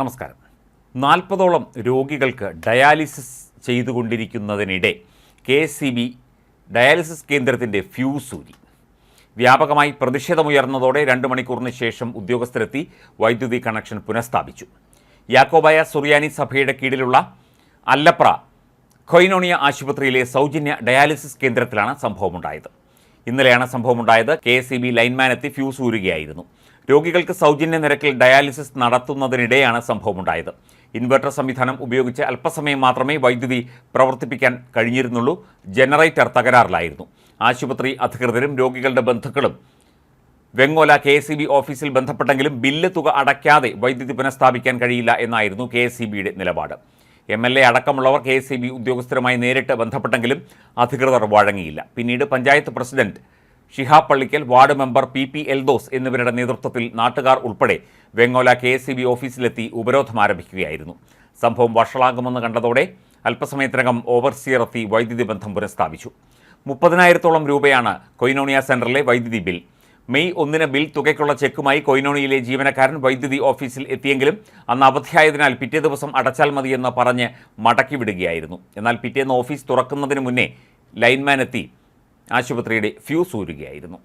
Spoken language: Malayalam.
നമസ്കാരം. നാൽപ്പതോളം രോഗികൾക്ക് ഡയാലിസിസ് ചെയ്തുകൊണ്ടിരിക്കുന്നതിനിടെ കെ സി ബി ഡയാലിസിസ് കേന്ദ്രത്തിന്റെ ഫ്യൂസ് ഊരി വ്യാപകമായി പ്രതിഷേധമുയർന്നതോടെ രണ്ട് മണിക്കൂറിന് ശേഷം ഉദ്യോഗസ്ഥരെത്തി വൈദ്യുതി കണക്ഷൻ പുനഃസ്ഥാപിച്ചു. യാക്കോബായ സുറിയാനി സഭയുടെ കീഴിലുള്ള അല്ലപ്ര ഖൊയ്നോണിയ ആശുപത്രിയിലെ സൗജന്യ ഡയാലിസിസ് കേന്ദ്രത്തിലാണ് സംഭവമുണ്ടായത്. ഇന്നലെയാണ് സംഭവമുണ്ടായത്. K S C B lineman എത്തി ഫ്യൂസ് ഊരുകയായിരുന്നു രോഗികൾക്ക് സൗജന്യ നിരക്കിൽ ഡയാലിസിസ് നടത്തുന്നതിനിടെയാണ് സംഭവമുണ്ടായത്. ഇൻവെർട്ടർ സംവിധാനം ഉപയോഗിച്ച് അല്പസമയം മാത്രമേ വൈദ്യുതി പ്രവർത്തിപ്പിക്കാൻ കഴിഞ്ഞിരുന്നുള്ളൂ. ജനറേറ്റർ തകരാറിലായിരുന്നു. ആശുപത്രി അധികൃതരും രോഗികളുടെ ബന്ധുക്കളും വെങ്ങോല കെ എസ് ഓഫീസിൽ ബന്ധപ്പെട്ടെങ്കിലും ബില്ല് തുക അടയ്ക്കാതെ വൈദ്യുതി പുനഃസ്ഥാപിക്കാൻ കഴിയില്ല എന്നായിരുന്നു കെ എസ് നിലപാട്. എം എൽ എ അടക്കമുള്ളവർ കെ എസ് ബി ഉദ്യോഗസ്ഥരുമായി നേരിട്ട് ബന്ധപ്പെട്ടെങ്കിലും അധികൃതർ വഴങ്ങിയില്ല. പിന്നീട് panchayat president Shihab Pallikkal ward member P P Eldhose എന്നിവരുടെ നേതൃത്വത്തിൽ നാട്ടുകാർ ഉൾപ്പെടെ വെങ്ങോല കെ എസ് ഓഫീസിലെത്തി ഉപരോധം ആരംഭിക്കുകയായിരുന്നു. സംഭവം വഷളാകുമെന്ന് കണ്ടതോടെ അല്പസമയത്തിനകം ഓവർസിയർ എത്തി വൈദ്യുതി ബന്ധം പുനഃസ്ഥാപിച്ചു. മുപ്പതിനായിരത്തോളം രൂപയാണ് കൊയിനോണിയ സെന്ററിലെ വൈദ്യുതി ബിൽ. മെയ് ഒന്നിന് ബിൽ തുകയ്ക്കുള്ള ചെക്കുമായി കൊയിനോണിയിലെ ജീവനക്കാരൻ വൈദ്യുതി ഓഫീസിൽ എത്തിയെങ്കിലും അന്ന് അവധിയായതിനാൽ പിറ്റേ ദിവസം അടച്ചാൽ മതിയെന്ന് പറഞ്ഞ് മടക്കി വിടുകയായിരുന്നു എന്നാൽ പിറ്റേന്ന് ഓഫീസ് തുറക്കുന്നതിന് മുന്നേ ലൈൻമാൻ എത്തി ആശുപത്രിയുടെ ഫ്യൂസ് ഊരുകയായിരുന്നു